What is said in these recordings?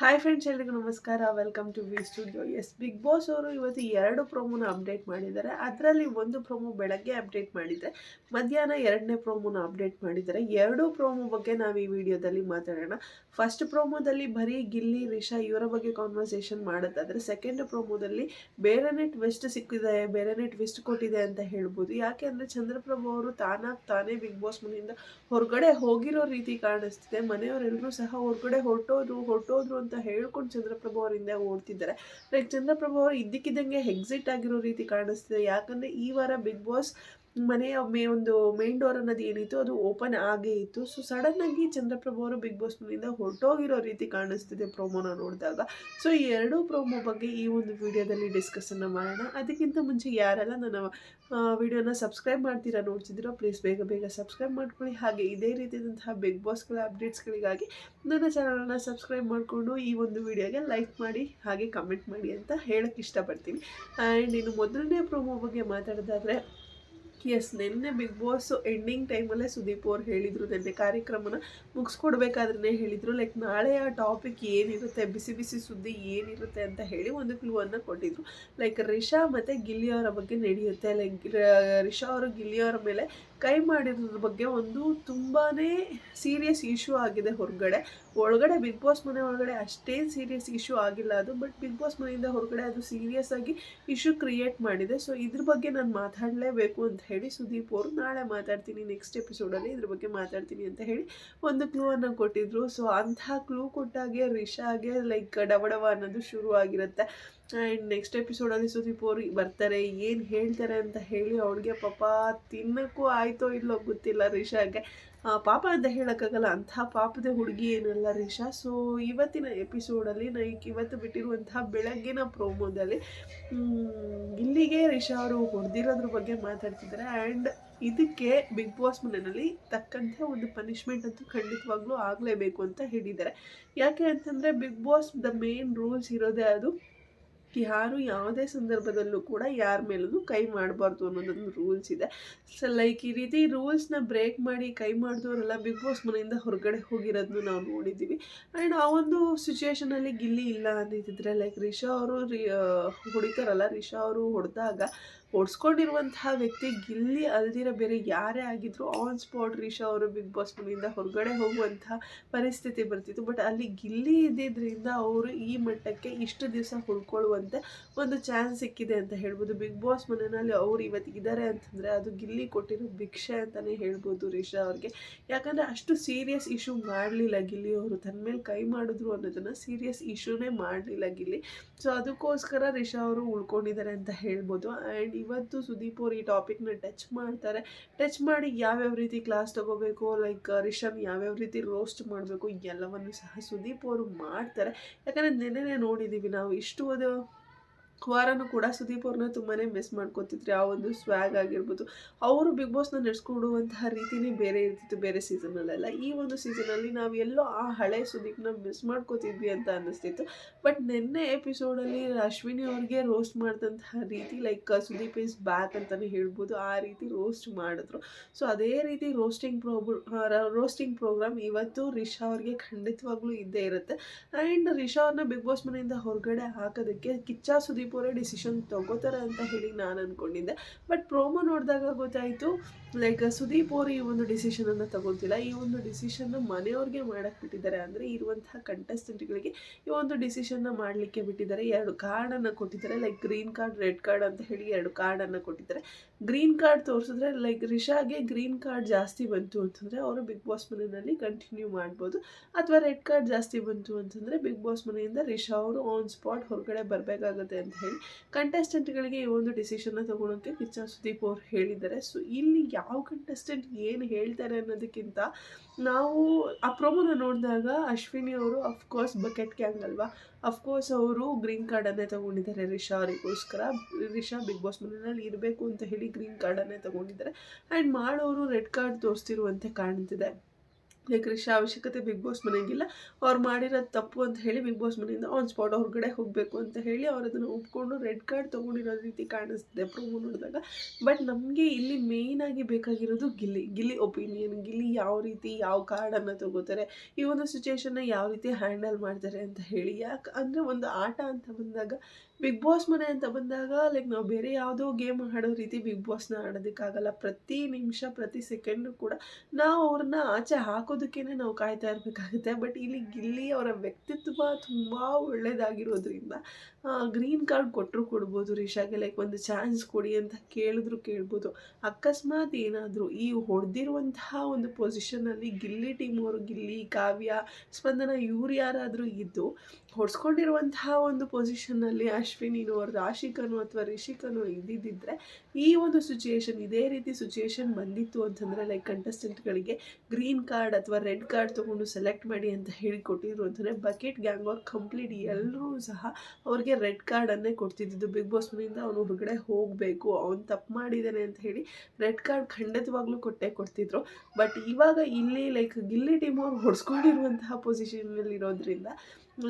Hi friends ಎಲ್ರಿಗೂ ನಮಸ್ಕಾರ. Welcome to V studios Bigg Boss ಅವರು ಇವತ್ತು ಎರಡು ಪ್ರೊಮೋನ ಅಪ್ಡೇಟ್ ಮಾಡಿದ್ದಾರೆ. ಅದರಲ್ಲಿ ಒಂದು ಪ್ರೊಮೋ ಬೆಳಗ್ಗೆ ಅಪ್ಡೇಟ್ ಮಾಡಿದರೆ ಮಧ್ಯಾಹ್ನ ಎರಡನೇ ಪ್ರೊಮೋನ ಅಪ್ಡೇಟ್ ಮಾಡಿದ್ದಾರೆ. ಎರಡೂ ಪ್ರೊಮೋ ಬಗ್ಗೆ ನಾವು ಈ ವಿಡಿಯೋದಲ್ಲಿ ಮಾತಾಡೋಣ. ಫಸ್ಟ್ ಪ್ರೊಮೋದಲ್ಲಿ ಬರೀ ಗಿಲ್ಲಿ, ರಿಷಾ ಇವರ ಬಗ್ಗೆ ಕಾನ್ವರ್ಸೇಷನ್ ಮಾಡೋದಾದರೆ ಸೆಕೆಂಡ್ ಪ್ರೊಮೋದಲ್ಲಿ ಬೇರೆನೇ ಟ್ವಿಸ್ಟ್ ಸಿಕ್ಕಿದೆ, ಬೇರೆನೇ ಟ್ವಿಸ್ಟ್ ಕೊಟ್ಟಿದೆ ಅಂತ ಹೇಳ್ಬೋದು. ಯಾಕೆ ಅಂದರೆ ಚಂದ್ರಪ್ರಭು ಅವರು ತಾನಾಗಿ ತಾನೇ ಬಿಗ್ ಬಾಸ್ ಮನೆಯಿಂದ ಹೊರಗಡೆ ಹೋಗಿರೋ ರೀತಿ ಕಾಣಿಸ್ತಿದೆ. ಮನೆಯವರೆಲ್ಲರೂ ಸಹ ಹೊರಗಡೆ ಹೊರಟೋದ್ರು ಹೊರಟೋದ್ರು ಅಂತ ಹೇಳ್ಕೊಂಡು ಚಂದ್ರಪ್ರಭು ಅವರಿಂದ ಓಡ್ತಿದ್ದಾರೆ. ಲೈಕ್ ಚಂದ್ರಪ್ರಭು ಅವರು ಇದ್ದಕ್ಕಿದ್ದಂಗೆ ಎಕ್ಸಿಟ್ ಆಗಿರೋ ರೀತಿ ಕಾಣಿಸ್ತಿದೆ. ಯಾಕಂದರೆ ಈ ವಾರ ಬಿಗ್ ಬಾಸ್ ಮನೆಯ ಮೇ ಒಂದು ಮೇನ್ ಡೋರ್ ಅನ್ನೋದು ಏನಿತ್ತು ಅದು ಓಪನ್ ಆಗೇ ಇತ್ತು. ಸೊ ಸಡನ್ ಆಗಿ ಚಂದ್ರಪ್ರಭು ಅವರು ಬಿಗ್ ಬಾಸ್ ಮನೆಯಿಂದ ಹೊರಟೋಗಿರೋ ರೀತಿ ಕಾಣಿಸ್ತಿದೆ ಪ್ರೋಮೋನ ನೋಡಿದಾಗ. ಸೊ ಈ ಎರಡೂ ಪ್ರೋಮೋ ಬಗ್ಗೆ ಈ ಒಂದು ವಿಡಿಯೋದಲ್ಲಿ ಡಿಸ್ಕಸನ್ನು ಮಾಡೋಣ. ಅದಕ್ಕಿಂತ ಮುಂಚೆ ಯಾರೆಲ್ಲ ನನ್ನ ವಿಡಿಯೋನ ಸಬ್ಸ್ಕ್ರೈಬ್ ಮಾಡ್ತೀರಾ ನೋಡ್ತಿದ್ದೀರೋ ಪ್ಲೀಸ್ ಬೇಗ ಬೇಗ ಸಬ್ಸ್ಕ್ರೈಬ್ ಮಾಡ್ಕೊಳ್ಳಿ. ಹಾಗೆ ಇದೇ ರೀತಿಯಾದಂತಹ ಬಿಗ್ ಬಾಸ್ಗಳ ಅಪ್ಡೇಟ್ಸ್ಗಳಿಗಾಗಿ ನನ್ನ ಚಾನಲ್ನ ಸಬ್ಸ್ಕ್ರೈಬ್ ಮಾಡಿಕೊಂಡು ಈ ಒಂದು ವಿಡಿಯೋಗೆ ಲೈಕ್ ಮಾಡಿ, ಹಾಗೆ ಕಮೆಂಟ್ ಮಾಡಿ ಅಂತ ಹೇಳಕ್ಕೆ ಇಷ್ಟಪಡ್ತೀನಿ. ಆ್ಯಂಡ್ ಇನ್ನು ಮೊದಲನೇ ಪ್ರೋಮೋ ಬಗ್ಗೆ ಮಾತಾಡೋದಾದರೆ ಎಸ್ ನಿನ್ನೆ ಬಿಗ್ ಬಾಸ್ ಎಂಡಿಂಗ್ ಟೈಮಲ್ಲೇ ಸುದೀಪ್ ಅವ್ರು ಹೇಳಿದರು, ನಿನ್ನೆ ಕಾರ್ಯಕ್ರಮನ ಮುಗಿಸ್ಕೊಡ್ಬೇಕಾದ್ರೆ ಹೇಳಿದರು. ಲೈಕ್ ನಾಳೆ ಆ ಟಾಪಿಕ್ ಏನಿರುತ್ತೆ, ಬಿಸಿ ಬಿಸಿ ಸುದ್ದಿ ಏನಿರುತ್ತೆ ಅಂತ ಹೇಳಿ ಒಂದು ಕ್ಲೂವನ್ನು ಕೊಟ್ಟಿದ್ರು. ಲೈಕ್ ರಿಷಾ ಮತ್ತು ಗಿಲ್ಲಿಯವರ ಬಗ್ಗೆ ನಡೆಯುತ್ತೆ. ಲೈಕ್ ರಿಷಾ ಅವರು ಗಿಲ್ಲಿಯವರ ಮೇಲೆ ಕೈ ಮಾಡಿರೋದ್ರ ಬಗ್ಗೆ ಒಂದು ತುಂಬಾ ಸೀರಿಯಸ್ ಇಶ್ಯೂ ಆಗಿದೆ ಹೊರಗಡೆ. ಒಳಗಡೆ ಬಿಗ್ ಬಾಸ್ ಮನೆ ಒಳಗಡೆ ಅಷ್ಟೇನು ಸೀರಿಯಸ್ ಇಶ್ಯೂ ಆಗಿಲ್ಲ ಅದು ಬಟ್ ಬಿಗ್ ಬಾಸ್ ಮನೆಯಿಂದ ಹೊರಗಡೆ ಅದು ಸೀರಿಯಸ್ ಆಗಿ ಇಶ್ಯೂ ಕ್ರಿಯೇಟ್ ಮಾಡಿದೆ. ಸೊ ಇದ್ರ ಬಗ್ಗೆ ನಾನು ಮಾತಾಡಲೇಬೇಕು ಅಂತ ಹೇಳಿ ಸುದೀಪ್ ಅವರು ನಾಳೆ ಮಾತಾಡ್ತೀನಿ ನೆಕ್ಸ್ಟ್ ಎಪಿಸೋಡಲ್ಲಿ ಇದ್ರ ಬಗ್ಗೆ ಮಾತಾಡ್ತೀನಿ ಅಂತ ಹೇಳಿ ಒಂದು ಕ್ಲೂ ಅನ್ನು ಕೊಟ್ಟಿದ್ರು. ಸೊ ಅಂತಹ ಕ್ಲೂ ಕೊಟ್ಟಾಗೆ ರಿಷಾಗೆ ಲೈಕ್ ಡವಡವ ಅನ್ನೋದು ಶುರು ಆಗಿರುತ್ತೆ. ಆ್ಯಂಡ್ ನೆಕ್ಸ್ಟ್ ಎಪಿಸೋಡಲ್ಲಿ ಸುದೀಪ್ ಅವರು ಬರ್ತಾರೆ, ಏನು ಹೇಳ್ತಾರೆ ಅಂತ ಹೇಳಿ ಅವಳಿಗೆ ಪಾಪ ತಿನ್ನೋಕ್ಕೂ ಆಯಿತೋ. ಇಲ್ಲೋ ಗೊತ್ತಿಲ್ಲ ರಿಷಾಗೆ. ಪಾಪ ಅಂತ ಹೇಳೋಕ್ಕಾಗಲ್ಲ, ಅಂಥ ಪಾಪದ ಹುಡುಗಿ ಏನಲ್ಲ ರಿಷಾ. ಸೊ ಇವತ್ತಿನ ಎಪಿಸೋಡಲ್ಲಿ ನೈಕ್ ಇವತ್ತು ಬಿಟ್ಟಿರುವಂತಹ ಬೆಳಗ್ಗಿನ ಪ್ರೋಮೋದಲ್ಲಿ ಇಲ್ಲಿಗೆ ರಿಷಾ ಅವರು ಹೊಡೆದಿರೋದ್ರ ಬಗ್ಗೆ ಮಾತಾಡ್ತಿದ್ದಾರೆ. ಆ್ಯಂಡ್ ಇದಕ್ಕೆ ಬಿಗ್ ಬಾಸ್ ಮನೆಯಲ್ಲಿ ತಕ್ಕಂತೆ ಒಂದು ಪನಿಷ್ಮೆಂಟ್ ಅಂತೂ ಖಂಡಿತವಾಗ್ಲೂ ಆಗಲೇಬೇಕು ಅಂತ ಹೇಳಿದ್ದಾರೆ. ಯಾಕೆ ಅಂತಂದರೆ Bigg Boss the main rules ಇರೋದೇ ಅದು ಯಾರು ಯಾವುದೇ ಸಂದರ್ಭದಲ್ಲೂ ಕೂಡ ಯಾರ ಮೇಲೂ ಕೈ ಮಾಡಬಾರ್ದು ಅನ್ನೋದೊಂದು ರೂಲ್ಸ್ ಇದೆ. ಸೊ ಲೈಕ್ ಈ ರೀತಿ ರೂಲ್ಸ್ನ ಬ್ರೇಕ್ ಮಾಡಿ ಕೈ ಮಾಡಿದವರೆಲ್ಲ ಬಿಗ್ ಬಾಸ್ ಮನೆಯಿಂದ ಹೊರಗಡೆ ಹೋಗಿರೋದನ್ನು ನಾವು ನೋಡಿದ್ದೀವಿ. ಆ್ಯಂಡ್ ಆ ಒಂದು ಸಿಚುವೇಶನಲ್ಲಿ ಗಿಲ್ಲಿ ಇಲ್ಲ ಅಂತಿದ್ದರೆ ಲೈಕ್ ರಿಷಾ ಅವರು, ರಿ ಹೊಡಿತಾರಲ್ಲ, ರಿಷಾ ಅವರು ಹೊಡೆದಾಗ ಹೊಡ್ಸ್ಕೊಂಡಿರುವಂತಹ ವ್ಯಕ್ತಿ ಗಿಲ್ಲಿ ಅಲ್ದಿರ ಬೇರೆ ಯಾರೇ ಆಗಿದ್ರು ಆನ್ ಸ್ಪಾಟ್ ರಿಷಾ ಅವರು ಬಿಗ್ ಬಾಸ್ ಮನೆಯಿಂದ ಹೊರಗಡೆ ಹೋಗುವಂತಹ ಪರಿಸ್ಥಿತಿ ಬರ್ತಿತ್ತು. ಬಟ್ ಅಲ್ಲಿ ಗಿಲ್ಲಿ ಇದ್ದಿದ್ದರಿಂದ ಅವರು ಈ ಮಟ್ಟಕ್ಕೆ ಇಷ್ಟು ದಿವಸ ಹುಡ್ಕೊಳ್ಳುವಂತೆ ಒಂದು ಚಾನ್ಸ್ ಸಿಕ್ಕಿದೆ ಅಂತ ಹೇಳ್ಬೋದು. ಬಿಗ್ ಬಾಸ್ ಮನೆಯಲ್ಲಿ ಅವ್ರು ಇವತ್ತು ಇದ್ದಾರೆ ಅಂತಂದರೆ ಅದು ಗಿಲ್ಲಿ ಕೊಟ್ಟಿರೋ ಭಿಕ್ಷೆ ಅಂತಲೇ ಹೇಳ್ಬೋದು ರಿಷಾ ಅವ್ರಿಗೆ. ಯಾಕಂದರೆ ಅಷ್ಟು ಸೀರಿಯಸ್ ಇಶ್ಯೂ ಮಾಡಲಿಲ್ಲ ಗಿಲ್ಲಿ ಅವರು. ತನ್ನ ಮೇಲೆ ಕೈ ಮಾಡಿದ್ರು ಅನ್ನೋದನ್ನು ಸೀರಿಯಸ್ ಇಶ್ಯೂನೇ ಮಾಡಲಿಲ್ಲ ಗಿಲ್ಲಿ. ಸೊ ಅದಕ್ಕೋಸ್ಕರ ರಿಷಾ ಅವರು ಉಳ್ಕೊಂಡಿದ್ದಾರೆ ಅಂತ ಹೇಳ್ಬೋದು. ಆ್ಯಂಡ್ ಇವತ್ತು ಸುದೀಪ್ ಅವ್ರು ಈ ಟಾಪಿಕ್ನ ಟಚ್ ಮಾಡ್ತಾರೆ. ಟಚ್ ಮಾಡಿ ಯಾವ್ಯಾವ ರೀತಿ ಕ್ಲಾಸ್ ತಗೋಬೇಕು ಲೈಕ್ ರಿಷಬ್ ಯಾವ್ಯಾವ ರೀತಿ ರೋಸ್ಟ್ ಮಾಡಬೇಕು ಎಲ್ಲವನ್ನು ಸಹ ಸುದೀಪ್ ಅವರು ಮಾಡ್ತಾರೆ. ಯಾಕಂದರೆ ನೆನ್ನೆ ನೋಡಿದ್ದೀವಿ ನಾವು, ಇಷ್ಟು ಅದು ವಾರನೂ ಕೂಡ ಸುದೀಪ್ ಅವ್ರನ್ನ ತುಂಬಾ ಮಿಸ್ ಮಾಡ್ಕೊತಿದ್ರು. ಆ ಒಂದು ಸ್ವ್ಯಾಗ್ ಆಗಿರ್ಬೋದು. ಅವರು ಬಿಗ್ ಬಾಸ್ನ ನಡೆಸ್ಕೊಡುವಂತಹ ರೀತಿನೇ ಬೇರೆ ಇರ್ತಿತ್ತು ಬೇರೆ ಸೀಸನಲ್ಲೆಲ್ಲ ಈ ಒಂದು ಸೀಸನಲ್ಲಿ ನಾವು ಎಲ್ಲೋ ಆ ಹಳೆ ಸುದೀಪ್ನ ಮಿಸ್ ಮಾಡ್ಕೋತಿದ್ವಿ ಅಂತ ಅನ್ನಿಸ್ತಿತ್ತು. ಬಟ್ ನಿನ್ನೆ ಎಪಿಸೋಡಲ್ಲಿ ಅಶ್ವಿನಿ ಅವ್ರಿಗೆ ರೋಸ್ಟ್ ಮಾಡಿದಂತಹ ರೀತಿ ಲೈಕ್ ಸುದೀಪ್ ಇಸ್ ಬ್ಯಾಕ್ ಅಂತಲೇ ಹೇಳ್ಬೋದು. ಆ ರೀತಿ ರೋಸ್ಟ್ ಮಾಡಿದ್ರು. ಸೊ ಅದೇ ರೀತಿ ರೋಸ್ಟಿಂಗ್ ಪ್ರೋಗ್ರಾಮ್ ರೋಸ್ಟಿಂಗ್ ಪ್ರೋಗ್ರಾಮ್ ಇವತ್ತು ರಿಷಾ ಅವ್ರಿಗೆ ಖಂಡಿತವಾಗ್ಲೂ ಇದ್ದೇ ಇರುತ್ತೆ. ಆ್ಯಂಡ್ ರಿಷಾ ಅವ್ರನ್ನ ಬಿಗ್ ಬಾಸ್ ಮನೆಯಿಂದ ಹೊರಗಡೆ ಹಾಕೋದಕ್ಕೆ ಕಿಚ್ಚ ಸುದೀಪ್ ಅವರೇ ಡಿಸಿಷನ್ ತಗೋತಾರೆ ಅಂತ ಹೇಳಿ ನಾನು ಅಂದ್ಕೊಂಡಿದ್ದೆ ಬಟ್ ಪ್ರೋಮೋ ನೋಡಿದಾಗ ಗೊತ್ತಾಯಿತು ಲೈಕ್ ಸುದೀಪ್ ಅವರು ಈ ಒಂದು ಡಿಸಿಷನನ್ನು ತಗೋತಿಲ್ಲ ಈ ಒಂದು ಡಿಸಿಷನ್ನ ಮನೆಯವ್ರಿಗೆ ಮಾಡಕ್ಕೆ ಬಿಟ್ಟಿದ್ದಾರೆ. ಅಂದರೆ ಇರುವಂತಹ ಕಂಟೆಸ್ಟೆಂಟ್ಗಳಿಗೆ ಈ ಒಂದು ಡಿಸಿಷನ್ನ ಮಾಡಲಿಕ್ಕೆ ಬಿಟ್ಟಿದ್ದಾರೆ. ಎರಡು ಕಾರ್ಡನ್ನು ಕೊಟ್ಟಿದ್ದಾರೆ. Like green card red card ಅಂತ ಹೇಳಿ ಎರಡು ಕಾರ್ಡನ್ನು ಕೊಟ್ಟಿದ್ದಾರೆ. ಗ್ರೀನ್ ಕಾರ್ಡ್ ತೋರಿಸಿದ್ರೆ ಲೈಕ್ ರಿಷಾಗೆ ಗ್ರೀನ್ ಕಾರ್ಡ್ ಜಾಸ್ತಿ ಬಂತು ಅಂತಂದರೆ ಅವರು ಬಿಗ್ ಬಾಸ್ ಮನೆಯಲ್ಲಿ ಕಂಟಿನ್ಯೂ ಮಾಡ್ಬೋದು. ಅಥವಾ ರೆಡ್ ಕಾರ್ಡ್ ಜಾಸ್ತಿ ಬಂತು ಅಂತಂದರೆ ಬಿಗ್ ಬಾಸ್ ಮನೆಯಿಂದ ರಿಷಾ ಅವರು ಆನ್ ಸ್ಪಾಟ್ ಹೊರಗಡೆ ಬರಬೇಕಾಗುತ್ತೆ ಅಂತ ಹೇಳಿ. ಕಂಟೆಸ್ಟೆಂಟ್ಗಳಿಗೆ ಈ ಒಂದು ಡಿಸಿಷನ್ನ ತೊಗೊಳೋಕ್ಕೆ ಕಿಚ್ಚ ಸುದೀಪ್ ಅವರು ಹೇಳಿದ್ದಾರೆ. ಸೊ ಇಲ್ಲಿ ಯಾವ ಕಂಟೆಸ್ಟೆಂಟ್ ಏನು ಹೇಳ್ತಾರೆ ಅನ್ನೋದಕ್ಕಿಂತ ನಾವು ಆ ಪ್ರೋಮೋನ ನೋಡಿದಾಗ ಅಶ್ವಿನಿ ಅವರು ಅಫ್ಕೋರ್ಸ್ ಬಕೆಟ್ ಕ್ಯಾಂಗ್ ಅಲ್ವಾ? ಅಫ್ಕೋರ್ಸ್ ಅವರು ಗ್ರೀನ್ ಕಾರ್ಡನ್ನೇ ತೊಗೊಂಡಿದ್ದಾರೆ ರಿಷಾ ಅವರಿಗೋಸ್ಕರ ರಿಷಾ ಬಿಗ್ ಬಾಸ್ ಮನೆಯಲ್ಲಿ ಇರಬೇಕು ಅಂತ ಹೇಳಿ ಗ್ರೀನ್ ಕಾರ್ಡನ್ನೇ ತೊಗೊಂಡಿದ್ದಾರೆ. ಆ್ಯಂಡ್ ಮಾಡೋರು ರೆಡ್ ಕಾರ್ಡ್ ತೋರಿಸ್ತಿರುವಂತೆ ಕಾಣ್ತಿದೆ. ಲೈಕ್ ರಿಷಾ ಅವಶ್ಯಕತೆ ಬಿಗ್ ಬಾಸ್ ಮನೆಗಿಲ್ಲ. ಅವ್ರು ಮಾಡಿರೋದು ತಪ್ಪು ಅಂತ ಹೇಳಿ ಬಿಗ್ ಬಾಸ್ ಮನೆಯಿಂದ ಆನ್ ಸ್ಪಾಟ್ ಹೊರಗಡೆ ಹೋಗಬೇಕು ಅಂತ ಹೇಳಿ ಅವ್ರು ಅದನ್ನು ಒಪ್ಕೊಂಡು ರೆಡ್ ಕಾರ್ಡ್ ತೊಗೊಂಡಿರೋ ರೀತಿ ಕಾಣಿಸ್ತಿದೆ ಪ್ರೂವ್ ನೋಡಿದಾಗ. ಬಟ್ ನಮಗೆ ಇಲ್ಲಿ ಮೇಯ್ನಾಗಿ ಬೇಕಾಗಿರೋದು ಗಿಲ್ಲಿ. ಗಿಲ್ಲಿ ಒಪಿನಿಯನ್ ಗಿಲ್ಲಿ ಯಾವ ರೀತಿ, ಯಾವ ಕಾರ್ಡನ್ನು ತಗೋತಾರೆ, ಈ ಒಂದು ಸಿಚುವೇಶನ್ನ ಯಾವ ರೀತಿ ಹ್ಯಾಂಡಲ್ ಮಾಡ್ತಾರೆ ಅಂತ ಹೇಳಿ. ಯಾಕೆ ಅಂದರೆ ಒಂದು ಆಟ ಅಂತ ಬಂದಾಗ ಬಿಗ್ ಬಾಸ್ ಮನೆ ಅಂತ ಬಂದಾಗ ಲೈಕ್ ನಾವು ಬೇರೆ ಯಾವುದೋ ಗೇಮ್ ಆಡೋ ರೀತಿ ಬಿಗ್ ಬಾಸ್ನ ಆಡೋದಕ್ಕಾಗಲ್ಲ ಪ್ರತಿ ನಿಮಿಷ, ಪ್ರತಿ ಸೆಕೆಂಡು ಕೂಡ ನಾವು ಅವ್ರನ್ನ ಆಚೆ ಹಾಕೋದಕ್ಕೇ ನಾವು ಕಾಯ್ತಾ ಇರಬೇಕಾಗುತ್ತೆ. ಬಟ್ ಇಲ್ಲಿ ಗಿಲ್ಲಿ ಅವರ ವ್ಯಕ್ತಿತ್ವ ತುಂಬ ಒಳ್ಳೆಯದಾಗಿರೋದ್ರಿಂದ ಗ್ರೀನ್ ಕಾರ್ಡ್ ಕೊಟ್ಟರು ಕೊಡ್ಬೋದು ರಿಷಾಗೆ ಲೈಕ್ ಒಂದು ಚಾನ್ಸ್ ಕೊಡಿ ಅಂತ ಕೇಳಿದ್ರು ಕೇಳ್ಬೋದು. ಅಕಸ್ಮಾತ್ ಏನಾದರೂ ಈ ಹೊಡೆದಿರುವಂತಹ ಒಂದು ಪೊಸಿಷನಲ್ಲಿ ಗಿಲ್ಲಿ ಟೀಮ್ ಅವರು, ಗಿಲ್ಲಿ, ಕಾವ್ಯ, ಸ್ಪಂದನ ಇವ್ರು ಯಾರಾದರೂ ಇದ್ದು ಹೊಡ್ಸ್ಕೊಂಡಿರುವಂತಹ ಒಂದು ಪೊಸಿಷನ್ನಲ್ಲಿ ಅಶ್ವಿನಿನೋ, ರಾಶಿಕನೋ ಅಥವಾ ರಿಷಿಕನು ಇದ್ದಿದ್ದರೆ ಈ ಒಂದು ಸಿಚುಯೇಷನ್ ಇದೇ ರೀತಿ ಸಿಚುಯೇಷನ್ ಬಂದಿತ್ತು ಅಂತಂದರೆ ಲೈಕ್ ಕಂಟೆಸ್ಟೆಂಟ್ಗಳಿಗೆ ಗ್ರೀನ್ ಕಾರ್ಡ್ ಅಥವಾ ರೆಡ್ ಕಾರ್ಡ್ ತೊಗೊಂಡು ಸೆಲೆಕ್ಟ್ ಮಾಡಿ ಅಂತ ಹೇಳಿ ಕೊಟ್ಟಿದ್ರು ಅಂತಂದರೆ ಬಕೆಟ್ ಗ್ಯಾಂಗ್ ಅವ್ರು ಕಂಪ್ಲೀಟ್ ಎಲ್ಲರೂ ಸಹ ಅವ್ರಿಗೆ ರೆಡ್ ಕಾರ್ಡನ್ನೇ ಕೊಡ್ತಿದ್ದಿದ್ದು ಬಿಗ್ ಬಾಸ್ ಮನೆಯಿಂದ ಅವನು ಹೊರಗಡೆ ಹೋಗಬೇಕು, ಅವನು ತಪ್ಪು ಮಾಡಿದ್ದಾನೆ ಅಂತ ಹೇಳಿ ರೆಡ್ ಕಾರ್ಡ್ ಖಂಡಿತವಾಗ್ಲೂ ಕೊಟ್ಟೇ ಕೊಡ್ತಿದ್ರು. ಬಟ್ ಇವಾಗ ಇಲ್ಲಿ ಲೈಕ್ ಗಿಲ್ಲಿ ಟೀಮ್ ಅವ್ರು ಹೊಡ್ಸ್ಕೊಂಡಿರುವಂತಹ ಪೊಸಿಷನಲ್ಲಿ ಇರೋದ್ರಿಂದ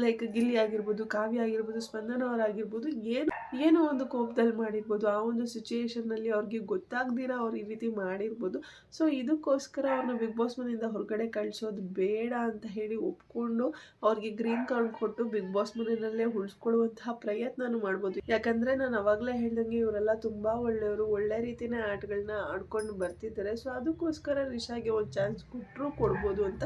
ಲೈಕ್ ಗಿಲ್ಲಿ ಆಗಿರ್ಬೋದು, ಕಾವ್ಯ ಆಗಿರ್ಬೋದು, ಸ್ಪಂದನ ಅವರಾಗಿರ್ಬೋದು ಏನು, ಏನೋ ಒಂದು ಕೋಪದಲ್ಲಿ ಮಾಡಿರ್ಬೋದು, ಆ ಒಂದು ಸಿಚುಯೇಷನ್ನಲ್ಲಿ ಅವ್ರಿಗೆ ಗೊತ್ತಾಗ್ದಿರ ಅವ್ರು ಈ ರೀತಿ ಮಾಡಿರ್ಬೋದು. ಸೊ ಇದಕ್ಕೋಸ್ಕರ ಅವ್ರನ್ನ ಬಿಗ್ ಬಾಸ್ ಮನೆಯಿಂದ ಹೊರಗಡೆ ಕಳಿಸೋದು ಬೇಡ ಅಂತ ಹೇಳಿ ಒಪ್ಕೊಂಡು ಅವ್ರಿಗೆ ಗ್ರೀನ್ ಕಾರ್ಡ್ ಕೊಟ್ಟು ಬಿಗ್ ಬಾಸ್ ಮನೆಯಲ್ಲೇ ಉಳಿಸ್ಕೊಳ್ಳುವಂತಹ ಪ್ರಯತ್ನನೂ ಮಾಡ್ಬೋದು. ಯಾಕಂದರೆ ನಾನು ಅವಾಗಲೇ ಹೇಳ್ದಂಗೆ ಇವರೆಲ್ಲ ತುಂಬ ಒಳ್ಳೆಯವರು, ಒಳ್ಳೆ ರೀತಿಯೇ ಆಟಗಳನ್ನ ಆಡ್ಕೊಂಡು ಬರ್ತಿದ್ದಾರೆ. ಸೊ ಅದಕ್ಕೋಸ್ಕರ ರಿಷಾಗೆ ಒಂದು ಚಾನ್ಸ್ ಕೊಟ್ಟರು ಕೊಡ್ಬೋದು ಅಂತ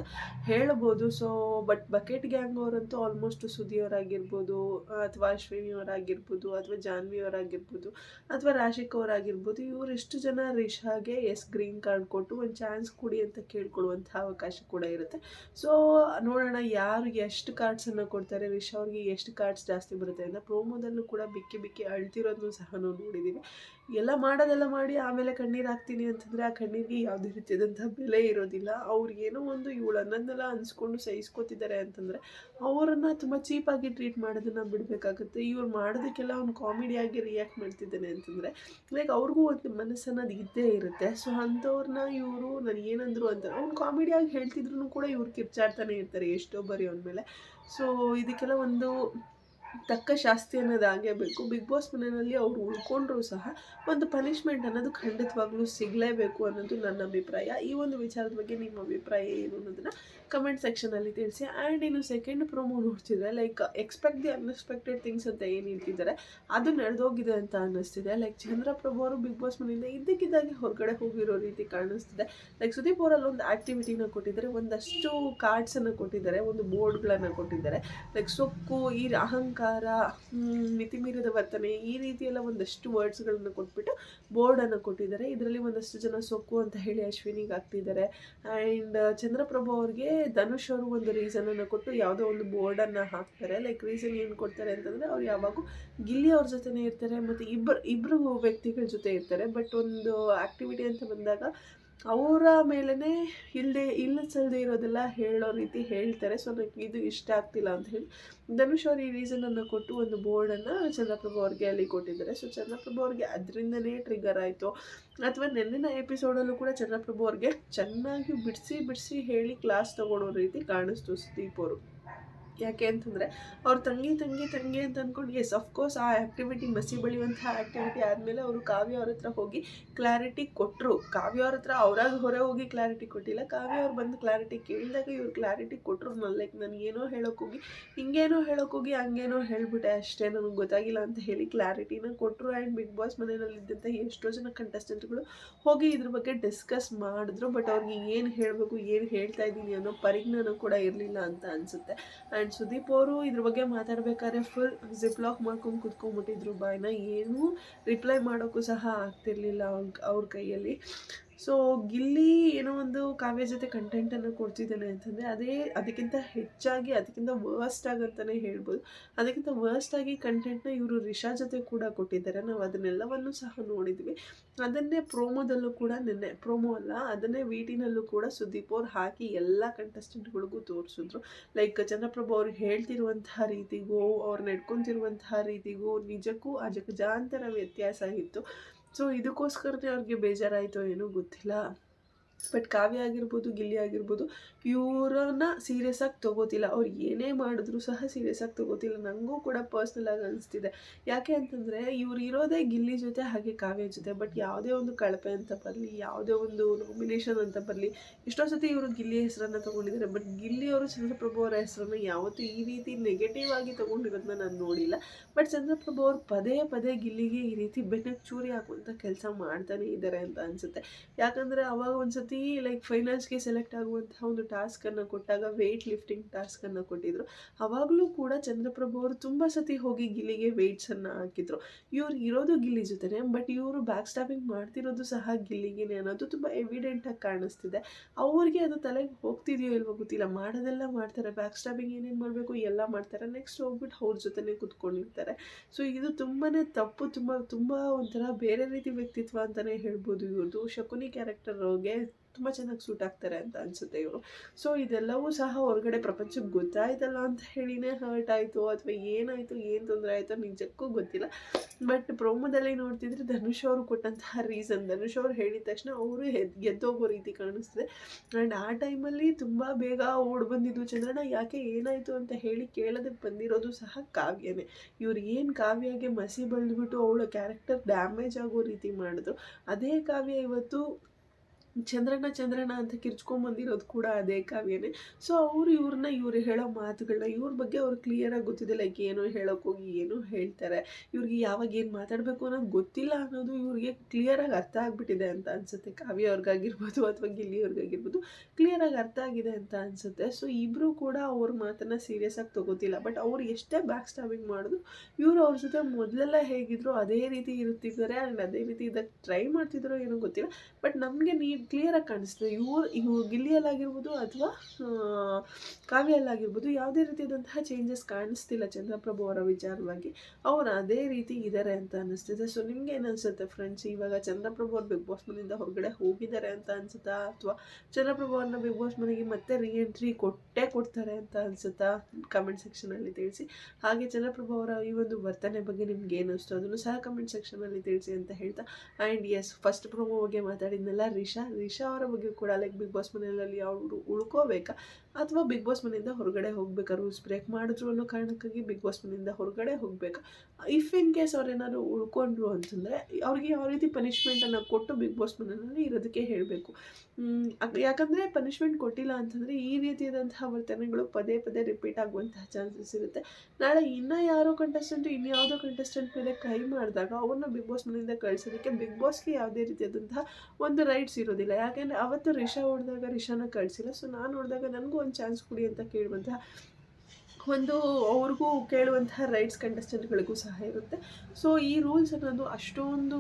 ಹೇಳ್ಬೋದು. ಸೊ ಬಟ್ ಬಕೆಟ್ ಗ್ಯಾಂಗ್ ಅವರಂತೂ ಆಲ್ಮೋಸ್ಟ್ ಸುದಿಯವರಾಗಿರ್ಬೋದು ಅಥವಾ ಅಶ್ವಿನಿ ಅವರಾಗಿರ್ಬೋದು, ಅಥವಾ ಜಾನ್ವಿ ಅವರಾಗಿರ್ಬೋದು, ಅಥವಾ ರಾಶಿಕ್ ಅವರಾಗಿರ್ಬೋದು ಇವರೆಷ್ಟು ಜನ ರಿಷಾಗೆ ಎಸ್, ಗ್ರೀನ್ ಕಾರ್ಡ್ ಕೊಟ್ಟು ಒಂದು ಚಾನ್ಸ್ ಕೊಡಿ ಅಂತ ಕೇಳ್ಕೊಳ್ಳುವಂಥ ಅವಕಾಶ ಕೂಡ ಇರುತ್ತೆ. ಸೊ ನೋಡೋಣ ಯಾರು ಎಷ್ಟು ಕಾರ್ಡ್ಸನ್ನು ಕೊಡ್ತಾರೆ, ರಿಷಾ ಅವ್ರಿಗೆ ಎಷ್ಟು ಕಾರ್ಡ್ಸ್ ಜಾಸ್ತಿ ಬರುತ್ತೆ ಅಂತ. ಪ್ರೋಮೋದಲ್ಲೂ ಕೂಡ ಬಿಕ್ಕಿ ಬಿಕ್ಕಿ ಅಳ್ತಿರೋದನ್ನು ಸಹ ನಾವು ನೋಡಿದ್ದೀವಿ ಎಲ್ಲ ಮಾಡೋದೆಲ್ಲ ಮಾಡಿ ಆಮೇಲೆ ಕಣ್ಣೀರು ಹಾಕ್ತೀನಿ ಅಂತಂದರೆ ಆ ಕಣ್ಣೀರಿಗೆ ಯಾವುದೇ ರೀತಿಯಾದಂಥ ಬೆಲೆ ಇರೋದಿಲ್ಲ. ಅವ್ರು ಏನೋ ಒಂದು ಇವಳು ಅನ್ನೋದನ್ನೆಲ್ಲ ಅನ್ಸ್ಕೊಂಡು ಸಹಿಸ್ಕೋತಿದ್ದಾರೆ ಅಂತಂದರೆ, ಅವರನ್ನು ತುಂಬ ಚೀಪಾಗಿ ಟ್ರೀಟ್ ಮಾಡೋದನ್ನು ಬಿಡಬೇಕಾಗುತ್ತೆ. ಇವ್ರು ಮಾಡೋದಕ್ಕೆಲ್ಲ ಅವ್ನು ಕಾಮಿಡಿಯಾಗಿ ರಿಯಾಕ್ಟ್ ಮಾಡ್ತಿದ್ದಾನೆ ಅಂತಂದರೆ ಲೈಕ್ ಅವ್ರಿಗೂ ಒಂದು ಮನಸ್ಸನ್ನೋದು ಇದ್ದೇ ಇರುತ್ತೆ. ಸೊ ಅಂಥವ್ರನ್ನ ಇವರು, ನಾನು ಏನಂದ್ರು ಅಂತ ಅವ್ನು ಕಾಮಿಡಿಯಾಗಿ ಹೇಳ್ತಿದ್ರು ಕೂಡ ಇವ್ರು ಕಿರ್ಚಾಡ್ತಾನೆ ಇರ್ತಾರೆ ಎಷ್ಟೋ ಬರೀ ಅವನ ಮೇಲೆ. ಸೊ ಇದಕ್ಕೆಲ್ಲ ಒಂದು ತಕ್ಕ ಶಾಸ್ತಿ ಅನ್ನೋದು ಆಗೇಬೇಕು ಬಿಗ್ ಬಾಸ್ ಮನೆಯಲ್ಲಿ ಅವರು ಉಳ್ಕೊಂಡ್ರೂ ಸಹ ಒಂದು ಪನಿಷ್ಮೆಂಟ್ ಅನ್ನೋದು ಖಂಡಿತವಾಗ್ಲೂ ಸಿಗಲೇಬೇಕು ಅನ್ನೋದು ನನ್ನ ಅಭಿಪ್ರಾಯ. ಈ ಒಂದು ವಿಚಾರದ ಬಗ್ಗೆ ನಿಮ್ಮ ಅಭಿಪ್ರಾಯ ಏನು ಅನ್ನೋದನ್ನು ಕಮೆಂಟ್ ಸೆಕ್ಷನಲ್ಲಿ ತಿಳಿಸಿ. ಆ್ಯಂಡ್ ಇನ್ನು ಸೆಕೆಂಡ್ ಪ್ರೊಮೋ ನೋಡ್ತಿದ್ರೆ like expect the unexpected things ಅಂತ ಏನು ಹೇಳ್ತಿದ್ದಾರೆ, ಅದು ನಡೆದೋಗಿದೆ ಅಂತ ಅನ್ನಿಸ್ತಿದೆ. ಲೈಕ್ ಚಂದ್ರಪ್ರಭು ಅವರು ಬಿಗ್ ಬಾಸ್ ಮನೆಯಿಂದ ಇದ್ದಕ್ಕಿದ್ದಾಗೆ ಹೊರಗಡೆ ಹೋಗಿರೋ ರೀತಿ ಕಾಣಿಸ್ತಿದೆ. ಲೈಕ್ ಸುದೀಪ್ ಅವರಲ್ಲಿ ಒಂದು ಆ್ಯಕ್ಟಿವಿಟಿನ ಕೊಟ್ಟಿದ್ದಾರೆ, ಒಂದಷ್ಟು ಕಾರ್ಡ್ಸನ್ನು ಕೊಟ್ಟಿದ್ದಾರೆ, ಒಂದು ಬೋರ್ಡ್ಗಳನ್ನು ಕೊಟ್ಟಿದ್ದಾರೆ. ಲೈಕ್ ಸೊಕ್ಕು, ಈ ಅಹಂಕಾರ ಮಿತಿಮೀರಿದ ವರ್ತನೆ, ಈ ರೀತಿಯೆಲ್ಲ ಒಂದಷ್ಟು ವರ್ಡ್ಸ್ಗಳನ್ನು ಕೊಟ್ಬಿಟ್ಟು ಬೋರ್ಡನ್ನು ಕೊಟ್ಟಿದ್ದಾರೆ. ಇದರಲ್ಲಿ ಒಂದಷ್ಟು ಜನ ಸೊಕ್ಕು ಅಂತ ಹೇಳಿ ಅಶ್ವಿನಿಗೆ ಹಾಕ್ತಿದ್ದಾರೆ. ಆ್ಯಂಡ್ ಚಂದ್ರಪ್ರಭು ಅವ್ರಿಗೆ ಧನುಷ್ ಅವರು ಒಂದು ರೀಸನನ್ನು ಕೊಟ್ಟು ಯಾವುದೋ ಒಂದು ಬೋರ್ಡನ್ನು ಹಾಕ್ತಾರೆ. ಲೈಕ್ ರೀಸನ್ ಏನು ಕೊಡ್ತಾರೆ ಅಂತಂದರೆ ಅವ್ರು ಯಾವಾಗೂ ಗಿಲ್ಲಿ ಅವ್ರ ಜೊತೆನೇ ಇರ್ತಾರೆ, ಮತ್ತು ಇಬ್ಬರು ಇಬ್ಬರು ವ್ಯಕ್ತಿಗಳ ಜೊತೆ ಇರ್ತಾರೆ. ಬಟ್ ಒಂದು ಆ್ಯಕ್ಟಿವಿಟಿ ಅಂತ ಬಂದಾಗ ಅವರ ಮೇಲೇ ಇಲ್ಲದೆ ಇಲ್ಲಸಲ್ಲದೆ ಇರೋದೆಲ್ಲ ಹೇಳೋ ರೀತಿ ಹೇಳ್ತಾರೆ. ಸೊ ನನಗೆ ಇದು ಇಷ್ಟ ಆಗ್ತಿಲ್ಲ ಅಂತ ಹೇಳಿ. ಧನುಷ್ ಅವ್ರು ಈ ರೀಸನನ್ನು ಕೊಟ್ಟು ಒಂದು ಬೋರ್ಡನ್ನು ಚಂದ್ರಪ್ರಭು ಅವ್ರಿಗೆ ಅಲ್ಲಿ ಕೊಟ್ಟಿದ್ದಾರೆ. ಸೊ ಚಂದ್ರಪ್ರಭು ಅವ್ರಿಗೆ ಅದರಿಂದನೇ ಟ್ರಿಗರ್ ಆಯಿತು. ಅಥವಾ ನೆನ್ನಿನ ಎಪಿಸೋಡಲ್ಲೂ ಕೂಡ ಚಂದ್ರಪ್ರಭು ಅವ್ರಿಗೆ ಚೆನ್ನಾಗಿ ಬಿಡಿಸಿ ಬಿಡಿಸಿ ಹೇಳಿ ಕ್ಲಾಸ್ ತೊಗೊಳೋ ರೀತಿ ಕಾಣಿಸ್ತು ಸುದೀಪ್ ಅವರು. ಯಾಕೆ ಅಂತಂದರೆ ಅವ್ರ ತಂಗಿ ತಂಗಿ ತಂಗಿ ಅಂತ ಅಂದ್ಕೊಂಡು ಎಸ್ ಅಫ್ಕೋರ್ಸ್ ಆ ಆ್ಯಕ್ಟಿವಿಟಿ ಮಸಿ ಬಳಿಯುವಂಥ ಆ್ಯಕ್ಟಿವಿಟಿ ಆದಮೇಲೆ ಅವರು ಕಾವ್ಯ ಅವ್ರ ಹತ್ರ ಹೋಗಿ ಕ್ಲಾರಿಟಿ ಕೊಟ್ಟರು ಕಾವ್ಯ ಅವ್ರ ಹತ್ರ ಅವ್ರಾಗ ಹೊರ ಹೋಗಿ ಕ್ಲಾರಿಟಿ ಕೊಟ್ಟಿಲ್ಲ. ಕಾವ್ಯ ಅವ್ರು ಬಂದು ಕ್ಲಾರಿಟಿ ಕೇಳಿದಾಗ ಇವ್ರು ಕ್ಲಾರಿಟಿ ಕೊಟ್ಟರು ನಾನು ಲೈಕ್ ನನಗೇನೋ ಹೇಳೋಕ್ಕೋಗಿ ಹಿಂಗೇನೋ ಹೇಳೋಕ್ಕೋಗಿ ಹಂಗೇನೋ ಹೇಳ್ಬಿಟ್ಟೆ ಅಷ್ಟೇ. ನನಗೆ ಗೊತ್ತಾಗಿಲ್ಲ ಅಂತ ಹೇಳಿ ಕ್ಲಾರಿಟಿನ ಕೊಟ್ಟರು ಆ್ಯಂಡ್ ಬಿಗ್ ಬಾಸ್ ಮನೆಯಲ್ಲಿದ್ದಂಥ ಎಷ್ಟೋ ಜನ ಕಂಟೆಸ್ಟೆಂಟ್ಗಳು ಹೋಗಿ ಇದ್ರ ಬಗ್ಗೆ ಡಿಸ್ಕಸ್ ಮಾಡಿದ್ರು. ಬಟ್ ಅವ್ರಿಗೆ ಏನು ಹೇಳಬೇಕು, ಏನು ಹೇಳ್ತಾ ಇದ್ದೀನಿ ಅನ್ನೋ ಪರಿಜ್ಞಾನ ಕೂಡ ಇರಲಿಲ್ಲ ಅಂತ ಅನಿಸುತ್ತೆ. ಆ್ಯಂಡ್ ಸುದೀಪ್ ಅವರು ಇದ್ರ ಬಗ್ಗೆ ಮಾತಾಡ್ಬೇಕಾದ್ರೆ ಫುಲ್ ಜಿಪ್ ಲಾಕ್ ಮಾಡ್ಕೊಂಡು ಕುತ್ಕೊಂಡ್ಬಿಟ್ಟಿದ್ರು. ಬಾಯ್ನ ಏನೂ ರಿಪ್ಲೈ ಮಾಡೋಕ್ಕೂ ಸಹ ಆಗ್ತಿರ್ಲಿಲ್ಲ ಅವ್ರ ಅವ್ರ ಕೈಯಲ್ಲಿ. ಸೊ ಗಿಲ್ಲಿ ಏನೋ ಒಂದು ಕಾವ್ಯ ಜೊತೆ ಕಂಟೆಂಟನ್ನು ಕೊಡ್ತಿದ್ದಾನೆ ಅಂತಂದರೆ ಅದೇ ಅದಕ್ಕಿಂತ ಹೆಚ್ಚಾಗಿ, ಅದಕ್ಕಿಂತ ವರ್ಸ್ಟ್ ಆಗಂತಲೇ ಹೇಳ್ಬೋದು. ಅದಕ್ಕಿಂತ ವರ್ಸ್ಟ್ ಆಗಿ ಕಂಟೆಂಟ್ನ ಇವರು ರಿಷಾ ಜೊತೆ ಕೂಡ ಕೊಟ್ಟಿದ್ದಾರೆ. ನಾವು ಅದನ್ನೆಲ್ಲವನ್ನು ಸಹ ನೋಡಿದ್ವಿ. ಅದನ್ನೇ ಪ್ರೋಮೋದಲ್ಲೂ ಕೂಡ ನಿನ್ನೆ ಪ್ರೋಮೋ ಅಲ್ಲ, ಅದನ್ನೇ ವೀಟಿನಲ್ಲೂ ಕೂಡ ಸುದೀಪ್ ಅವ್ರು ಹಾಕಿ ಎಲ್ಲ ಕಂಟೆಸ್ಟೆಂಟ್ಗಳಿಗೂ ತೋರಿಸಿದ್ರು. ಲೈಕ್ ಚಂದ್ರಪ್ರಭು ಅವ್ರು ಹೇಳ್ತಿರುವಂತಹ ರೀತಿಗೂ, ಅವ್ರು ನಡ್ಕೊತಿರುವಂತಹ ರೀತಿಗೂ ನಿಜಕ್ಕೂ ಅಜಗಜಾಂತರ ವ್ಯತ್ಯಾಸ ಇತ್ತು. ಸೊ ಇದಕ್ಕೋಸ್ಕರನೇ ಅವ್ರಿಗೆ ಬೇಜಾರಾಯಿತೋ ಏನೋ ಗೊತ್ತಿಲ್ಲ. ಬಟ್ ಕಾವ್ಯ ಆಗಿರ್ಬೋದು, ಗಿಲ್ಲಿ ಆಗಿರ್ಬೋದು ಪ್ಯೂರನ್ನ ಸೀರಿಯಸ್ ಆಗಿ ತೊಗೋತಿಲ್ಲ. ಅವ್ರು ಏನೇ ಮಾಡಿದ್ರು ಸಹ ಸೀರಿಯಸ್ ಆಗಿ ತೊಗೋತಿಲ್ಲ. ನನಗೂ ಕೂಡ ಪರ್ಸ್ನಲ್ ಆಗಿ ಅನಿಸ್ತಿದೆ. ಯಾಕೆ ಅಂತಂದರೆ ಇವ್ರು ಇರೋದೇ ಗಿಲ್ಲಿ ಜೊತೆ, ಹಾಗೆ ಕಾವ್ಯ ಜೊತೆ. ಬಟ್ ಯಾವುದೇ ಒಂದು ಕಳಪೆ ಅಂತ ಬರಲಿ, ಯಾವುದೇ ಒಂದು ನಾಮಿನೇಷನ್ ಅಂತ ಬರಲಿ, ಎಷ್ಟೋ ಸತಿ ಇವರು ಗಿಲ್ಲಿ ಹೆಸರನ್ನು ತೊಗೊಂಡಿದ್ದಾರೆ ಬಟ್ ಗಿಲ್ಲಿ ಅವರು ಚಂದ್ರಪ್ರಭು ಅವರ ಹೆಸರನ್ನು ಯಾವತ್ತೂ ಈ ರೀತಿ ನೆಗೆಟಿವ್ ಆಗಿ ತೊಗೊಂಡಿರೋದನ್ನ ನಾನು ನೋಡಿಲ್ಲ. ಬಟ್ ಚಂದ್ರಪ್ರಭು ಅವರು ಪದೇ ಪದೇ ಗಿಲ್ಲಿಗೆ ಈ ರೀತಿ ಬೆನ್ನಕ್ಕೆ ಚೂರಿ ಹಾಕುವಂಥ ಕೆಲಸ ಮಾಡ್ತಾನೆ ಇದ್ದಾರೆ ಅಂತ ಅನಿಸುತ್ತೆ. ಯಾಕಂದರೆ ಅವಾಗ ಒಂದು ಸತಿ ಲೈಕ್ ಫೈನಾನ್ಸ್ಗೆ ಸೆಲೆಕ್ಟ್ ಆಗುವಂತಹ ಒಂದು ಟಾಸ್ಕನ್ನು ಕೊಟ್ಟಾಗ ವೆಯ್ಟ್ ಲಿಫ್ಟಿಂಗ್ ಟಾಸ್ಕನ್ನು ಕೊಟ್ಟಿದ್ರು. ಅವಾಗಲೂ ಕೂಡ ಚಂದ್ರಪ್ರಭು ಅವರು ತುಂಬ ಸತಿ ಹೋಗಿ ಗಿಲ್ಲಿಗೆ ವೆಯ್ಟ್ಸನ್ನು ಹಾಕಿದ್ರು. ಇವ್ರು ಇರೋದು ಗಿಲ್ಲಿ ಜೊತೆನೆ ಬಟ್ ಇವರು ಬ್ಯಾಕ್ ಸ್ಟಾಪಿಂಗ್ ಮಾಡ್ತಿರೋದು ಸಹ ಗಿಲ್ಲಿಗೆನೆ ಅನ್ನೋದು ತುಂಬ ಎವಿಡೆಂಟಾಗಿ ಕಾಣಿಸ್ತಿದೆ. ಅವ್ರಿಗೆ ಅದು ತಲೆಗೆ ಹೋಗ್ತಿದೆಯೋ ಇಲ್ವೋ ಗೊತ್ತಿಲ್ಲ. ಮಾಡೋದೆಲ್ಲ ಮಾಡ್ತಾರೆ ಬ್ಯಾಕ್ ಸ್ಟಾಪಿಂಗ್ ಏನೇನು ಮಾಡಬೇಕು ಎಲ್ಲ ಮಾಡ್ತಾರೆ. ನೆಕ್ಸ್ಟ್ ಹೋಗ್ಬಿಟ್ಟು ಅವ್ರ ಜೊತೆನೇ ಕೂತ್ಕೊಂಡಿರ್ತಾರೆ. ಸೊ ಇದು ತುಂಬಾ ತಪ್ಪು, ತುಂಬ ತುಂಬ ಒಂಥರ ಬೇರೆ ರೀತಿ ವ್ಯಕ್ತಿತ್ವ ಅಂತಲೇ ಹೇಳ್ಬೋದು ಇವ್ರದ್ದು ಶಕುನಿ ಕ್ಯಾರೆಕ್ಟರ್ಗೆ ತುಂಬ ಚೆನ್ನಾಗಿ ಸೂಟ್ ಆಗ್ತಾರೆ ಅಂತ ಅನಿಸುತ್ತೆ ಇವರು. ಸೊ ಇದೆಲ್ಲವೂ ಸಹ ಹೊರಗಡೆ ಪ್ರಪಂಚಕ್ಕೆ ಗೊತ್ತಾಯ್ತಲ್ಲ ಅಂತ ಹೇಳಿನೇ ಹರ್ಟ್ ಆಯಿತು, ಅಥವಾ ಏನಾಯಿತು, ಏನು ತೊಂದರೆ ಆಯಿತು ನಿಜಕ್ಕೂ ಗೊತ್ತಿಲ್ಲ. ಬಟ್ ಪ್ರೋಮೋದಲ್ಲಿ ನೋಡ್ತಿದ್ರೆ ಧನುಷ್ ಅವರು ಕೊಟ್ಟಂತಹ ರೀಸನ್ ಧನುಷ್ ಅವರು ಹೇಳಿದ ತಕ್ಷಣ ಅವರು ಗೆದ್ದೋಗೋ ರೀತಿ ಕಾಣಿಸ್ತಿದೆ. ಆ್ಯಂಡ್ ಆ ಟೈಮಲ್ಲಿ ತುಂಬ ಬೇಗ ಓಡ್ ಬಂದಿದ್ದು ಚಂದ್ರನ ಯಾಕೆ ಏನಾಯಿತು ಅಂತ ಹೇಳಿ ಕೇಳೋದಕ್ಕೆ ಬಂದಿರೋದು ಸಹ ಕಾವ್ಯನೇ. ಇವ್ರು ಏನು ಕಾವ್ಯಗೆ ಮಸಿ ಬಳಿದ್ಬಿಟ್ಟು ಅವಳ ಕ್ಯಾರೆಕ್ಟರ್ ಡ್ಯಾಮೇಜ್ ಆಗೋ ರೀತಿ ಮಾಡಿದ್ರು ಅದೇ ಕಾವ್ಯ ಇವತ್ತು ಚಂದ್ರಣ್ಣ ಚಂದ್ರಣ್ಣ ಅಂತ ಕಿರ್ಚ್ಕೊಂಬಂದಿರೋದು ಕೂಡ ಅದೇ ಕಾವ್ಯನೇ. ಸೊ ಅವರು ಇವ್ರನ್ನ ಇವ್ರು ಹೇಳೋ ಮಾತುಗಳನ್ನ ಇವ್ರ ಬಗ್ಗೆ ಅವ್ರು ಕ್ಲಿಯರಾಗಿ ಗೊತ್ತಿದೆ. ಲೈಕ್ ಏನೋ ಹೇಳೋಕ್ಕೋಗಿ ಏನೋ ಹೇಳ್ತಾರೆ. ಇವ್ರಿಗೆ ಯಾವಾಗ ಏನು ಮಾತಾಡಬೇಕು ಅನ್ನೋದು ಗೊತ್ತಿಲ್ಲ ಅನ್ನೋದು ಇವ್ರಿಗೆ ಕ್ಲಿಯರಾಗಿ ಅರ್ಥ ಆಗಿಬಿಟ್ಟಿದೆ ಅಂತ ಅನಿಸುತ್ತೆ. ಕಾವ್ಯ ಅವ್ರಿಗಾಗಿರ್ಬೋದು ಅಥವಾ ಗಿಲ್ಲಿ ಅವ್ರಿಗಾಗಿರ್ಬೋದು ಕ್ಲಿಯರಾಗಿ ಅರ್ಥ ಆಗಿದೆ ಅಂತ ಅನಿಸುತ್ತೆ. ಸೊ ಇಬ್ಬರು ಕೂಡ ಅವ್ರ ಮಾತನ್ನು ಸೀರಿಯಸ್ ಆಗಿ ತೊಗೋತಿಲ್ಲ. ಬಟ್ ಅವ್ರು ಎಷ್ಟೇ ಬ್ಯಾಕ್ ಸ್ಟಾಬಿಂಗ್ ಮಾಡಿದ್ರು ಇವರು ಅವ್ರ ಜೊತೆ ಮೊದಲೆಲ್ಲ ಹೇಗಿದ್ರು ಅದೇ ರೀತಿ ಇರುತ್ತಿದ್ದಾರೆ. ಆ್ಯಂಡ್ ಅದೇ ರೀತಿ ಇದಕ್ಕೆ ಟ್ರೈ ಮಾಡ್ತಿದ್ರೋ ಏನೋ ಗೊತ್ತಿಲ್ಲ. ಬಟ್ ನಮಗೆ ನೀ ಕ್ಲಿಯರಾಗಿ ಕಾಣಿಸ್ತದೆ. ಇವ್ರು ಇವು ಗಿಲ್ಲಿಯಲ್ಲಾಗಿರ್ಬೋದು ಅಥವಾ ಕಾವ್ಯಲ್ಲಾಗಿರ್ಬೋದು ಯಾವುದೇ ರೀತಿಯಾದಂತಹ ಚೇಂಜಸ್ ಕಾಣಿಸ್ತಿಲ್ಲ ಚಂದ್ರಪ್ರಭು ಅವರ ವಿಚಾರವಾಗಿ. ಅವರು ಅದೇ ರೀತಿ ಇದ್ದಾರೆ ಅಂತ ಅನಿಸ್ತಿದೆ ಸೊ ನಿಮ್ಗೆ ಏನು ಫ್ರೆಂಡ್ಸ್ ಇವಾಗ ಚಂದ್ರಪ್ರಭು ಅವ್ರು ಬಿಗ್ ಬಾಸ್ ಮನೆಯಿಂದ ಹೊರಗಡೆ ಹೋಗಿದ್ದಾರೆ ಅಂತ ಅನ್ಸುತ್ತಾ? ಅಥವಾ ಚಂದ್ರಪ್ರಭು ಅವ್ರನ್ನ ಬಿಗ್ ಬಾಸ್ ಮನೆಗೆ ಮತ್ತೆ ರೀಎಂಟ್ರಿ ಕೊಟ್ಟೇ ಕೊಡ್ತಾರೆ ಅಂತ ಅನ್ಸುತ್ತಾ? ಕಮೆಂಟ್ ಸೆಕ್ಷನಲ್ಲಿ ತಿಳಿಸಿ. ಹಾಗೆ ಚಂದ್ರಪ್ರಭು ಅವರ ಈ ಒಂದು ವರ್ತನೆ ಬಗ್ಗೆ ನಿಮ್ಗೆ ಏನು ಅನಿಸ್ತು? ಅದನ್ನು ಸಹ ಕಮೆಂಟ್ ಸೆಕ್ಷನಲ್ಲಿ ತಿಳಿಸಿ ಅಂತ ಹೇಳ್ತಾ. ಆ್ಯಂಡ್ ಎಸ್ ಫಸ್ಟ್ ಪ್ರೊಮೋ ಬಗ್ಗೆ ಮಾತಾಡಿದ್ನಲ್ಲ, ರಿಷಾ. ರಿಷಾ ಅವರ ಕೂಡ ಲೈಕ್ ಬಿಗ್ ಬಾಸ್ ಮನೆಯಲ್ಲಿ ಅವರು ಉಳ್ಕೋಬೇಕಾ? ಅಥವಾ ಬಿಗ್ ಬಾಸ್ ಮನೆಯಿಂದ ಹೊರಗಡೆ ಹೋಗಬೇಕಾ ರೂಲ್ಸ್ ಬ್ರೇಕ್ ಮಾಡಿದ್ರು ಅನ್ನೋ ಕಾರಣಕ್ಕಾಗಿ ಬಿಗ್ ಬಾಸ್ ಮನೆಯಿಂದ ಹೊರಗಡೆ ಹೋಗಬೇಕಾ? ಇಫ್ ಇನ್ ಕೇಸ್ ಅವ್ರು ಏನಾದ್ರು ಉಳ್ಕೊಂಡ್ರು ಅಂತಂದರೆ, ಅವ್ರಿಗೆ ಯಾವ ರೀತಿ ಪನಿಷ್ಮೆಂಟನ್ನು ಕೊಟ್ಟು ಬಿಗ್ ಬಾಸ್ ಮನೆಯಲ್ಲಿ ಇರೋದಕ್ಕೆ ಹೇಳಬೇಕು. ಯಾಕಂದರೆ ಪನಿಷ್ಮೆಂಟ್ ಕೊಟ್ಟಿಲ್ಲ ಅಂತಂದರೆ ಈ ರೀತಿಯಾದಂತಹ ವರ್ತನೆಗಳು ಪದೇ ಪದೇ ರಿಪೀಟ್ ಆಗುವಂತಹ ಚಾನ್ಸಸ್ ಇರುತ್ತೆ. ನಾಳೆ ಇನ್ನೂ ಯಾರೋ ಕಂಟೆಸ್ಟೆಂಟು ಇನ್ಯಾವುದೋ ಕಂಟೆಸ್ಟೆಂಟ್ ಮೇಲೆ ಕೈ ಮಾಡಿದಾಗ ಅವ್ರನ್ನ ಬಿಗ್ ಬಾಸ್ ಮನೆಯಿಂದ ಕಳಿಸೋದಕ್ಕೆ ಬಿಗ್ ಬಾಸ್ಗೆ ಯಾವುದೇ ರೀತಿಯಾದಂತಹ ಒಂದು ರೈಟ್ಸ್ ಇರೋದಿಲ್ಲ. ಯಾಕೆಂದರೆ ಅವತ್ತು ರಿಷಾ ಹೊಡೆದಾಗ ರಿಷಾನ ಕಳಿಸಿಲ್ಲ. ಸೊ ನಾನು ಹೊಡೆದಾಗ ನನಗೂ ಒಂದು ಚಾನ್ಸ್ ಕೊಡಿ ಅಂತ ಕೇಳುವಂತಹ ಒಂದು ಅವ್ರಿಗೂ ಕೇಳುವಂತಹ ರೈಟ್ಸ್ ಕಂಟೆಸ್ಟೆಂಟ್ಗಳಿಗೂ ಸಹ ಇರುತ್ತೆ. ಸೊ ಈ ರೂಲ್ಸ್ ಅನ್ನೋದು ಅಷ್ಟೊಂದು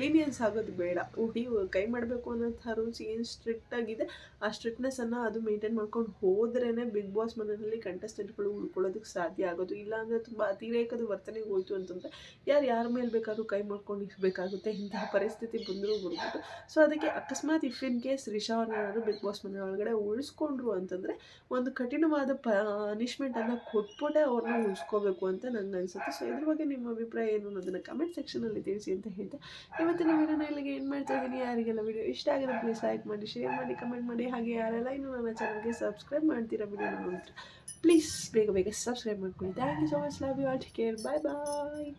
ಲೀನಿಯನ್ಸ್ ಆಗೋದು ಬೇಡ. ಹುಡಿ ಕೈ ಮಾಡಬೇಕು ಅನ್ನೋಂಥ ರೂಲ್ಸ್ ಏನು ಸ್ಟ್ರಿಕ್ಟ್ ಆಗಿದೆ, ಆ ಸ್ಟ್ರಿಕ್ಟ್ನೆಸ್ಸನ್ನು ಅದು ಮೇಂಟೈನ್ ಮಾಡ್ಕೊಂಡು ಹೋದ್ರೇ ಬಿಗ್ ಬಾಸ್ ಮನೆಯಲ್ಲಿ ಕಂಟೆಸ್ಟೆಂಟ್ಗಳು ಉಳ್ಕೊಳ್ಳೋದಕ್ಕೆ ಸಾಧ್ಯ ಆಗೋದು. ಇಲ್ಲಾಂದರೆ ತುಂಬ ಅತಿರೇಕದ ವರ್ತನೆಗೆ ಹೋಯ್ತು ಅಂತಂದರೆ ಯಾರು ಯಾರ ಮೇಲೆ ಬೇಕಾದ್ರೂ ಕೈ ಮಾಡ್ಕೊಂಡು ಇರಬೇಕಾಗುತ್ತೆ. ಇಂತಹ ಪರಿಸ್ಥಿತಿ ಬಂದರೂ ಬರ್ಬೋದು ಸೊ ಅದಕ್ಕೆ ಅಕಸ್ಮಾತ್ ಇಫ್ ಇನ್ ಕೇಸ್ ರಿಷಾ ಅವ್ರನ್ನ ಬಿಗ್ ಬಾಸ್ ಮನೆ ಒಳಗಡೆ ಉಳಿಸ್ಕೊಂಡ್ರು ಅಂತಂದರೆ ಒಂದು ಕಠಿಣವಾದ ಪನಿಷ್ಮೆಂಟ್ ಅದನ್ನು ಕೊಟ್ಬಿಟ್ಟೆ ಅವ್ರನ್ನ ಉಳಿಸ್ಕೋಬೇಕು ಅಂತ ನನಗೆ ಅನಿಸುತ್ತೆ. ಸೊ ಇದ್ರ ಬಗ್ಗೆ ನಿಮ್ಮ ಅಭಿಪ್ರಾಯ ಏನು ಅನ್ನೋದನ್ನು ಕಮೆಂಟ್ ಸೆಕ್ಷನಲ್ಲಿ ತಿಳಿಸಿ ಅಂತ ಹೇಳ್ತಾ. ಇವತ್ತಿನ ವಿಡಿಯೋನ ಇಲ್ಲಿಗೆ ಏನು ಮಾಡ್ತಾ ಇದ್ದೀನಿ ಯಾರಿಗೆಲ್ಲ ವಿಡಿಯೋ ಇಷ್ಟ ಆಗಿದೆ ಪ್ಲೀಸ್ ಲೈಕ್ ಮಾಡಿ ಶೇರ್ ಮಾಡಿ ಕಮೆಂಟ್ ಮಾಡಿ. ಹಾಗೆ ಯಾರೆಲ್ಲ ಇನ್ನೂ ನನ್ನ ಚಾನಲ್ಗೆ ಸಬ್ಸ್ಕ್ರೈಬ್ ಮಾಡ್ತೀರಾ ವಿಡಿಯೋ ನೋಡಿದ್ರೆ ಪ್ಲೀಸ್ ಬೇಗ ಬೇಗ ಸಬ್ಸ್ಕ್ರೈಬ್ ಮಾಡ್ಕೊಳ್ಳಿ. Thank you so much love you all take care bye bye